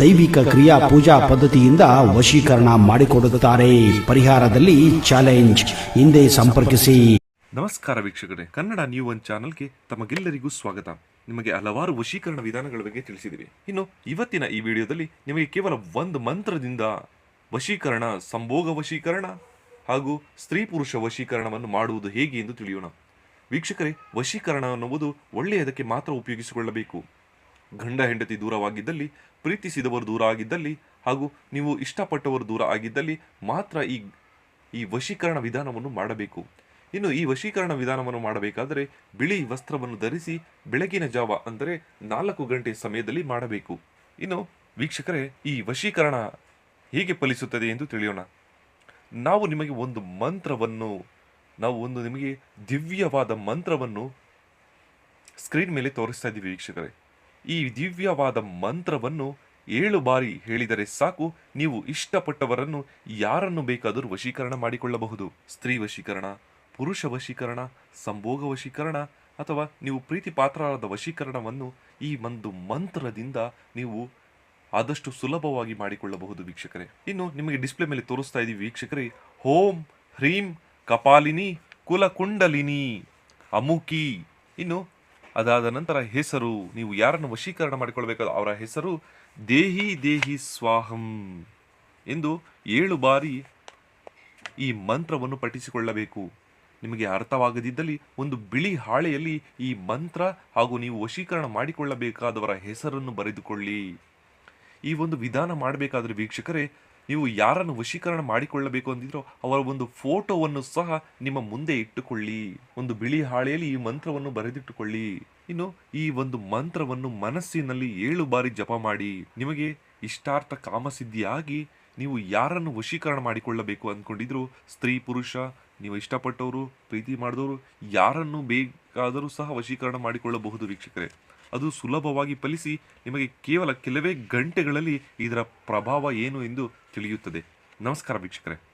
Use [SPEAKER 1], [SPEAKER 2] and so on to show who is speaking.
[SPEAKER 1] ದೈವಿಕ ಕ್ರಿಯಾ ಪೂಜಾ ಪದ್ಧತಿಯಿಂದ ವಶೀಕರಣ ಮಾಡಿಕೊಡುತ್ತಾರೆ. ಪರಿಹಾರದಲ್ಲಿ ಚಾಲೆಂಜ್ ಹಿಂದೆ ಸಂಪರ್ಕಿಸಿ.
[SPEAKER 2] ನಮಸ್ಕಾರ ವೀಕ್ಷಕರೇ. ಕನ್ನಡ ನ್ಯೂ ಒನ್ ಚಾನಲ್ಗೆ ತಮಗೆಲ್ಲರಿಗೂ ಸ್ವಾಗತ. ನಿಮಗೆ ಹಲವಾರು ವಶೀಕರಣ ವಿಧಾನಗಳ ಬಗ್ಗೆ ತಿಳಿಸಿದ್ದೀವಿ ಇನ್ನು ಇವತ್ತಿನ ಈ ವಿಡಿಯೋದಲ್ಲಿ ನಿಮಗೆ ಕೇವಲ ಒಂದು ಮಂತ್ರದಿಂದ ವಶೀಕರಣ, ಸಂಭೋಗ ವಶೀಕರಣ ಹಾಗೂ ಸ್ತ್ರೀ ಪುರುಷ ವಶೀಕರಣವನ್ನು ಮಾಡುವುದು ಹೇಗೆ ಎಂದು ತಿಳಿಯೋಣ. ವೀಕ್ಷಕರೇ, ವಶೀಕರಣ ಅನ್ನುವುದು ಒಳ್ಳೆಯದಕ್ಕೆ ಮಾತ್ರ ಉಪಯೋಗಿಸಿಕೊಳ್ಳಬೇಕು. ಗಂಡ ಹೆಂಡತಿ ದೂರವಾಗಿದ್ದಲ್ಲಿ, ಪ್ರೀತಿಸಿದವರು ದೂರ ಆಗಿದ್ದಲ್ಲಿ ಹಾಗೂ ನೀವು ಇಷ್ಟಪಟ್ಟವರು ದೂರ ಆಗಿದ್ದಲ್ಲಿ ಮಾತ್ರ ಈ ಈ ವಶೀಕರಣ ವಿಧಾನವನ್ನು ಮಾಡಬೇಕು. ಇನ್ನು ಈ ವಶೀಕರಣ ವಿಧಾನವನ್ನು ಮಾಡಬೇಕಾದರೆ ಬಿಳಿ ವಸ್ತ್ರವನ್ನು ಧರಿಸಿ ಬೆಳಗಿನ ಜಾವ ಅಂದರೆ ನಾಲ್ಕು ಗಂಟೆ ಸಮಯದಲ್ಲಿ ಮಾಡಬೇಕು. ಇನ್ನು ವೀಕ್ಷಕರೇ, ಈ ವಶೀಕರಣ ಹೇಗೆ ಫಲಿಸುತ್ತದೆ ಎಂದು ತಿಳಿಯೋಣ. ನಾವು ನಿಮಗೆ ಒಂದು ಮಂತ್ರವನ್ನು, ನಾವು ಒಂದು ನಿಮಗೆ ದಿವ್ಯವಾದ ಮಂತ್ರವನ್ನು ಸ್ಕ್ರೀನ್ ಮೇಲೆ ತೋರಿಸ್ತಾ ಇದ್ದೀವಿ ವೀಕ್ಷಕರೇ. ಈ ದಿವ್ಯವಾದ ಮಂತ್ರವನ್ನು ಏಳು ಬಾರಿ ಹೇಳಿದರೆ ಸಾಕು, ನೀವು ಇಷ್ಟಪಟ್ಟವರನ್ನು ಯಾರನ್ನು ಬೇಕಾದರೂ ವಶೀಕರಣ ಮಾಡಿಕೊಳ್ಳಬಹುದು. ಸ್ತ್ರೀ ವಶೀಕರಣ, ಪುರುಷ ವಶೀಕರಣ, ಸಂಭೋಗ ವಶೀಕರಣ ಅಥವಾ ನೀವು ಪ್ರೀತಿ ಪಾತ್ರರಾದ ವಶೀಕರಣವನ್ನು ಈ ಒಂದು ಮಂತ್ರದಿಂದ ನೀವು ಆದಷ್ಟು ಸುಲಭವಾಗಿ ಮಾಡಿಕೊಳ್ಳಬಹುದು ವೀಕ್ಷಕರೇ. ಇನ್ನು ನಿಮಗೆ ಡಿಸ್ಪ್ಲೇ ಮೇಲೆ ತೋರಿಸ್ತಾ ಇದ್ದೀವಿ ವೀಕ್ಷಕರೇ, ಹೋಂ ಹ್ರೀಂ ಕಪಾಲಿನಿ ಕುಲಕುಂಡಲಿನಿ ಅಮುಕಿ. ಇನ್ನು ಅದಾದ ನಂತರ ಹೆಸರು, ನೀವು ಯಾರನ್ನು ವಶೀಕರಣ ಮಾಡಿಕೊಳ್ಬೇಕಾದ ಅವರ ಹೆಸರು ದೇಹಿ ದೇಹಿ ಸ್ವಾಹಂ ಎಂದು ಏಳು ಬಾರಿ ಈ ಮಂತ್ರವನ್ನು ಪಠಿಸಿಕೊಳ್ಳಬೇಕು. ನಿಮಗೆ ಅರ್ಥವಾಗದಿದ್ದಲ್ಲಿ ಒಂದು ಬಿಳಿ ಹಾಳೆಯಲ್ಲಿ ಈ ಮಂತ್ರ ಹಾಗೂ ನೀವು ವಶೀಕರಣ ಮಾಡಿಕೊಳ್ಳಬೇಕಾದವರ ಹೆಸರನ್ನು ಬರೆದುಕೊಳ್ಳಿ. ಈ ಒಂದು ವಿಧಾನ ಮಾಡಬೇಕಾದ್ರೆ ವೀಕ್ಷಕರೇ ನೀವು ಯಾರನ್ನು ವಶೀಕರಣ ಮಾಡಿಕೊಳ್ಳಬೇಕು ಅಂದಿದ್ರೋ ಅವರ ಒಂದು ಫೋಟೋವನ್ನು ಸಹ ನಿಮ್ಮ ಮುಂದೆ ಇಟ್ಟುಕೊಳ್ಳಿ. ಒಂದು ಬಿಳಿ ಹಾಳೆಯಲ್ಲಿ ಈ ಮಂತ್ರವನ್ನು ಬರೆದಿಟ್ಟುಕೊಳ್ಳಿ. ಇನ್ನು ಈ ಒಂದು ಮಂತ್ರವನ್ನು ಮನಸ್ಸಿನಲ್ಲಿ ಏಳು ಬಾರಿ ಜಪ ಮಾಡಿ. ನಿಮಗೆ ಇಷ್ಟಾರ್ಥ ಕಾಮಸಿದ್ಧಿಯಾಗಿ ನೀವು ಯಾರನ್ನು ವಶೀಕರಣ ಮಾಡಿಕೊಳ್ಳಬೇಕು ಅಂದ್ಕೊಂಡಿದ್ರು, ಸ್ತ್ರೀ, ಪುರುಷ, ನೀವು ಇಷ್ಟಪಟ್ಟವರು, ಪ್ರೀತಿ ಮಾಡಿದವರು, ಯಾರನ್ನು ಬೇಕಾದರೂ ಸಹ ವಶೀಕರಣ ಮಾಡಿಕೊಳ್ಳಬಹುದು ವೀಕ್ಷಕರೇ. ಅದು ಸುಲಭವಾಗಿ ಫಲಿಸಿ ನಿಮಗೆ ಕೇವಲ ಕೆಲವೇ ಗಂಟೆಗಳಲ್ಲಿ ಇದರ ಪ್ರಭಾವ ಏನು ಎಂದು ತಿಳಿಯುತ್ತದೆ. ನಮಸ್ಕಾರ ವೀಕ್ಷಕರೇ.